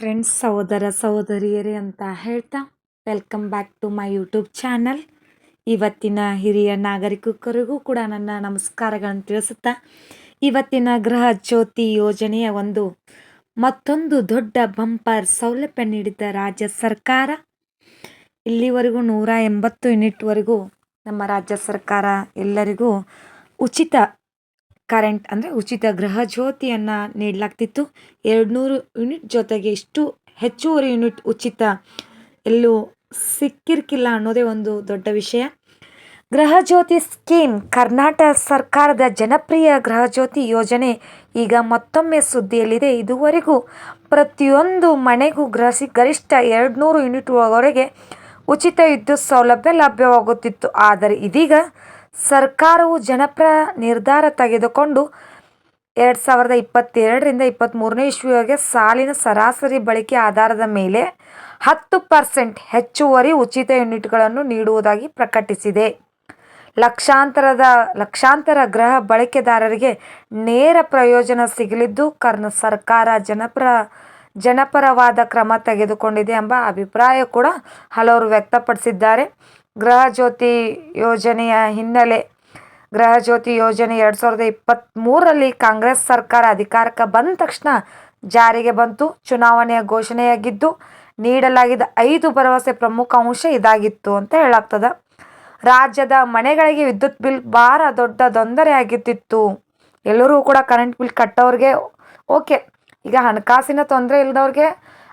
Friends ಸಹೋದರ, ಸಹೋದರಿಯರೇ ಅಂತ ಹೇಳ್ತಾ welcome back to my YouTube channel ಇವತ್ತಿನ ಹಿರಿಯ ನಾಗರಿಕರಿಗೂ ಕೂಡ ನನ್ನ ನಮಸ್ಕಾರಗಳನ್ನು ತಿಳಿಸುತ್ತಾ, ಇವತ್ತಿನ ಗೃಹ ಜ್ಯೋತಿ ಯೋಜನೆಯ ಒಂದು ಮತ್ತೊಂದು ದೊಡ್ಡ ಬಂಪರ್ ಸೌಲಭ್ಯ ನೀಡಿದ ರಾಜ್ಯ ಸರ್ಕಾರ. ಇಲ್ಲಿವರೆಗೂ ನೂರ ಎಂಬತ್ತು ಯೂನಿಟ್ವರೆಗೂ ನಮ್ಮ ರಾಜ್ಯ ಸರ್ಕಾರ ಎಲ್ಲರಿಗೂ ಉಚಿತ ಕರೆಂಟ್ ಅಂದರೆ ಉಚಿತ ಗೃಹ ಜ್ಯೋತಿಯನ್ನು ನೀಡಲಾಗ್ತಿತ್ತು. ಎರಡು ನೂರು ಯೂನಿಟ್ ಜೊತೆಗೆ ಇಷ್ಟು ಹೆಚ್ಚುವರಿ ಯೂನಿಟ್ ಉಚಿತ ಎಲ್ಲೂ ಸಿಕ್ಕಿರ್ಕಿಲ್ಲ ಅನ್ನೋದೇ ಒಂದು ದೊಡ್ಡ ವಿಷಯ. ಗೃಹ ಜ್ಯೋತಿ ಸ್ಕೀಮ್ ಕರ್ನಾಟಕ ಸರ್ಕಾರದ ಜನಪ್ರಿಯ ಗೃಹ ಜ್ಯೋತಿ ಯೋಜನೆ ಈಗ ಮತ್ತೊಮ್ಮೆ ಸುದ್ದಿಯಲ್ಲಿದೆ. ಇದುವರೆಗೂ ಪ್ರತಿಯೊಂದು ಮನೆಗೂ ಗೃಹ ಗರಿಷ್ಠ ಎರಡು ನೂರು ಯೂನಿಟ್ವರೆಗೆ ಉಚಿತ ವಿದ್ಯುತ್ ಸೌಲಭ್ಯ ಲಭ್ಯವಾಗುತ್ತಿತ್ತು. ಆದರೆ ಇದೀಗ ಸರ್ಕಾರವು ಜನಪ್ರ ನಿರ್ಧಾರ ತೆಗೆದುಕೊಂಡು ಎರಡು ಸಾವಿರದ ಇಪ್ಪತ್ತೆರಡರಿಂದ ಇಪ್ಪತ್ತ್ಮೂರನೇ ಇಸ್ವಿಯವರೆಗೆ ಸಾಲಿನ ಸರಾಸರಿ ಬಳಕೆ ಆಧಾರದ ಮೇಲೆ ಹತ್ತು ಪರ್ಸೆಂಟ್ ಹೆಚ್ಚುವರಿ ಉಚಿತ ಯೂನಿಟ್ಗಳನ್ನು ನೀಡುವುದಾಗಿ ಪ್ರಕಟಿಸಿದೆ. ಲಕ್ಷಾಂತರದ, ಲಕ್ಷಾಂತರ ಗೃಹ ಬಳಕೆದಾರರಿಗೆ ನೇರ ಪ್ರಯೋಜನ ಸಿಗಲಿದ್ದು, ಕರ್ನ ಸರ್ಕಾರ ಜನಪರ, ಜನಪರವಾದ ಕ್ರಮ ತೆಗೆದುಕೊಂಡಿದೆ ಎಂಬ ಅಭಿಪ್ರಾಯ ಕೂಡ ಹಲವರು ವ್ಯಕ್ತಪಡಿಸಿದ್ದಾರೆ. ಗೃಹ ಜ್ಯೋತಿ ಯೋಜನೆಯ ಹಿನ್ನೆಲೆ, ಗೃಹಜ್ಯೋತಿ ಯೋಜನೆ ಎರಡು ಸಾವಿರದ ಇಪ್ಪತ್ತ್ಮೂರರಲ್ಲಿ ಕಾಂಗ್ರೆಸ್ ಸರ್ಕಾರ ಅಧಿಕಾರಕ್ಕೆ ಬಂದ ತಕ್ಷಣ ಜಾರಿಗೆ ಬಂತು. ಚುನಾವಣೆಯ ಘೋಷಣೆಯಾಗಿದ್ದು, ನೀಡಲಾಗಿದ್ದ ಐದು ಭರವಸೆ ಪ್ರಮುಖ ಅಂಶ ಇದಾಗಿತ್ತು ಅಂತ ಹೇಳಾಗ್ತದೆ ರಾಜ್ಯದ ಮನೆಗಳಿಗೆ ವಿದ್ಯುತ್ ಬಿಲ್ ಭಾರ ದೊಡ್ಡ ತೊಂದರೆ ಆಗಿದ್ದಿತ್ತು ಎಲ್ಲರೂ ಕೂಡ ಕರೆಂಟ್ ಬಿಲ್ ಕಟ್ಟೋರಿಗೆ ಓಕೆ ಈಗ ಹಣಕಾಸಿನ ತೊಂದರೆ ಇಲ್ಲದವ್ರಿಗೆ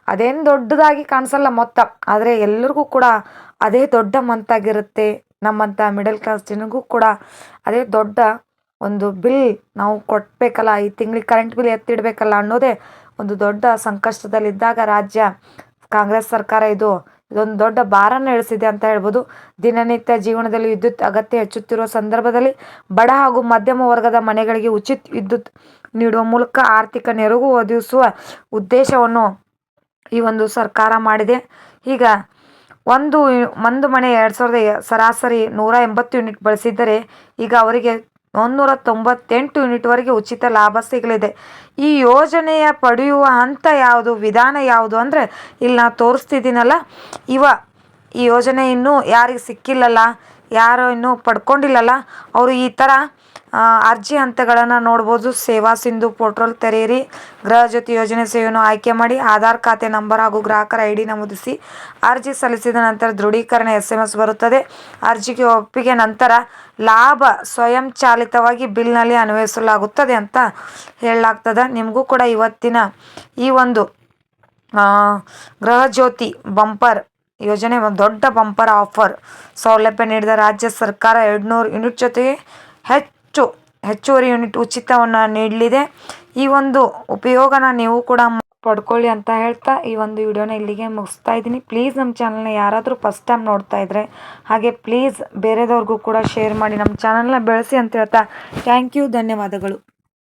ಅದೇನು ದೊಡ್ಡದಾಗಿ ಕಾಣಿಸಲ್ಲ ಮೊತ್ತ. ಆದರೆ ಎಲ್ಲರಿಗೂ ಕೂಡ ಅದೇ ದೊಡ್ಡ ಮಂತಾಗಿರುತ್ತೆ ನಮ್ಮಂಥ ಮಿಡಲ್ ಕ್ಲಾಸ್ ಜನಗೂ ಕೂಡ. ಅದೇ ದೊಡ್ಡ ಒಂದು ಬಿಲ್ ನಾವು ಕೊಡಬೇಕಲ್ಲ ಈ ತಿಂಗಳಿಗೆ ಕರೆಂಟ್ ಬಿಲ್ ಎತ್ತಿಡಬೇಕಲ್ಲ ಅನ್ನೋದೇ ಒಂದು ದೊಡ್ಡ ಸಂಕಷ್ಟದಲ್ಲಿದ್ದಾಗ ರಾಜ್ಯ, ಕಾಂಗ್ರೆಸ್ ಸರ್ಕಾರ ಇದು, ಇದೊಂದು ದೊಡ್ಡ ಭಾರನ ಇಳಿಸಿದೆ ಅಂತ ಹೇಳ್ಬೋದು. ದಿನನಿತ್ಯ ಜೀವನದಲ್ಲಿ ವಿದ್ಯುತ್ ಅಗತ್ಯ ಹೆಚ್ಚುತ್ತಿರುವ ಸಂದರ್ಭದಲ್ಲಿ ಬಡ ಹಾಗೂ ಮಧ್ಯಮ ವರ್ಗದ ಮನೆಗಳಿಗೆ ಉಚಿತ ವಿದ್ಯುತ್ ನೀಡುವ ಮೂಲಕ ಆರ್ಥಿಕ ನೆರವು ಒದಗಿಸುವ ಉದ್ದೇಶವನ್ನು ಈ ಒಂದು ಸರ್ಕಾರ ಮಾಡಿದೆ. ಈಗ ಒಂದು ಒಂದು ಮನೆ ಎರಡು ಸಾವಿರದ ಸರಾಸರಿ ನೂರ ಎಂಬತ್ತು ಯೂನಿಟ್ ಬಳಸಿದ್ದರೆ ಈಗ ಅವರಿಗೆ ಒಂದುನೂರ ತೊಂಬತ್ತೆಂಟು ಯೂನಿಟ್ವರೆಗೆ ಉಚಿತ ಲಾಭ ಸಿಗಲಿದೆ. ಈ ಯೋಜನೆಯ ಪಡೆಯುವ ಹಂತ ಯಾವುದು, ವಿಧಾನ ಯಾವುದು ಅಂದರೆ ಇಲ್ಲಿ ನಾನು ತೋರಿಸ್ತಿದ್ದೀನಲ್ಲ, ಇವ ಈ ಯೋಜನೆ ಇನ್ನೂ ಯಾರಿಗೆ ಸಿಕ್ಕಿಲ್ಲಲ್ಲ. ಯಾರು ಇನ್ನೂ ಪಡ್ಕೊಂಡಿಲ್ಲಲ್ಲ, ಅವರು ಈ ಥರ ಅರ್ಜಿ ಹಂತಗಳನ್ನು ನೋಡ್ಬೋದು. ಸೇವಾ ಸಿಂಧು ಪೋರ್ಟಲ್ ತೆರೆಯಿರಿ. ಗೃಹ ಜ್ಯೋತಿ ಯೋಜನೆ ಸೇವೆಯನ್ನು ಆಯ್ಕೆ ಮಾಡಿ ಆಧಾರ್ ಖಾತೆ ನಂಬರ್ ಹಾಗೂ ಗ್ರಾಹಕರ ಐ ಡಿ ನಮೂದಿಸಿ ಅರ್ಜಿ ಸಲ್ಲಿಸಿದ ನಂತರ ದೃಢೀಕರಣ ಎಸ್ ಎಂ ಎಸ್ ಬರುತ್ತದೆ. ಅರ್ಜಿಗೆ ಒಪ್ಪಿಗೆ ನಂತರ ಲಾಭ ಸ್ವಯಂಚಾಲಿತವಾಗಿ ಬಿಲ್ನಲ್ಲಿ ಅನ್ವಯಿಸಲಾಗುತ್ತದೆ ಅಂತ ಹೇಳಲಾಗ್ತದೆ. ನಿಮಗೂ ಕೂಡ ಇವತ್ತಿನ ಈ ಒಂದು ಗೃಹ ಜ್ಯೋತಿ ಬಂಪರ್ ಯೋಜನೆ ಒಂದು ದೊಡ್ಡ ಬಂಪರ್ ಆಫರ್. ಸೌಲಭ್ಯ ನೀಡಿದ ರಾಜ್ಯ ಸರ್ಕಾರ ಎರಡುನೂರು ಯೂನಿಟ್ ಜೊತೆಗೆ ಹೆಚ್ಚು, ಹೆಚ್ಚುವರಿ ಯೂನಿಟ್ ಉಚಿತವನ್ನು ನೀಡಲಿದೆ. ಈ ಒಂದು ಉಪಯೋಗನ ನೀವು ಕೂಡ ಪಡ್ಕೊಳ್ಳಿ ಅಂತ ಹೇಳ್ತಾ ಈ ಒಂದು ವಿಡಿಯೋನ ಇಲ್ಲಿಗೆ ಮುಗಿಸ್ತಾ ಇದ್ದೀನಿ. ಪ್ಲೀಸ್ ನಮ್ಮ ಚಾನಲ್ನ ಯಾರಾದರೂ ಫಸ್ಟ್ ಟೈಮ್ ನೋಡ್ತಾ ಇದ್ದರೆ ಹಾಗೆ ಪ್ಲೀಸ್ ಬೇರೆದವ್ರಿಗೂ ಕೂಡ ಶೇರ್ ಮಾಡಿ ನಮ್ಮ ಚಾನಲ್ನ ಬೆಳೆಸಿ ಅಂತ ಹೇಳ್ತಾ ಥ್ಯಾಂಕ್ ಯು, ಧನ್ಯವಾದಗಳು.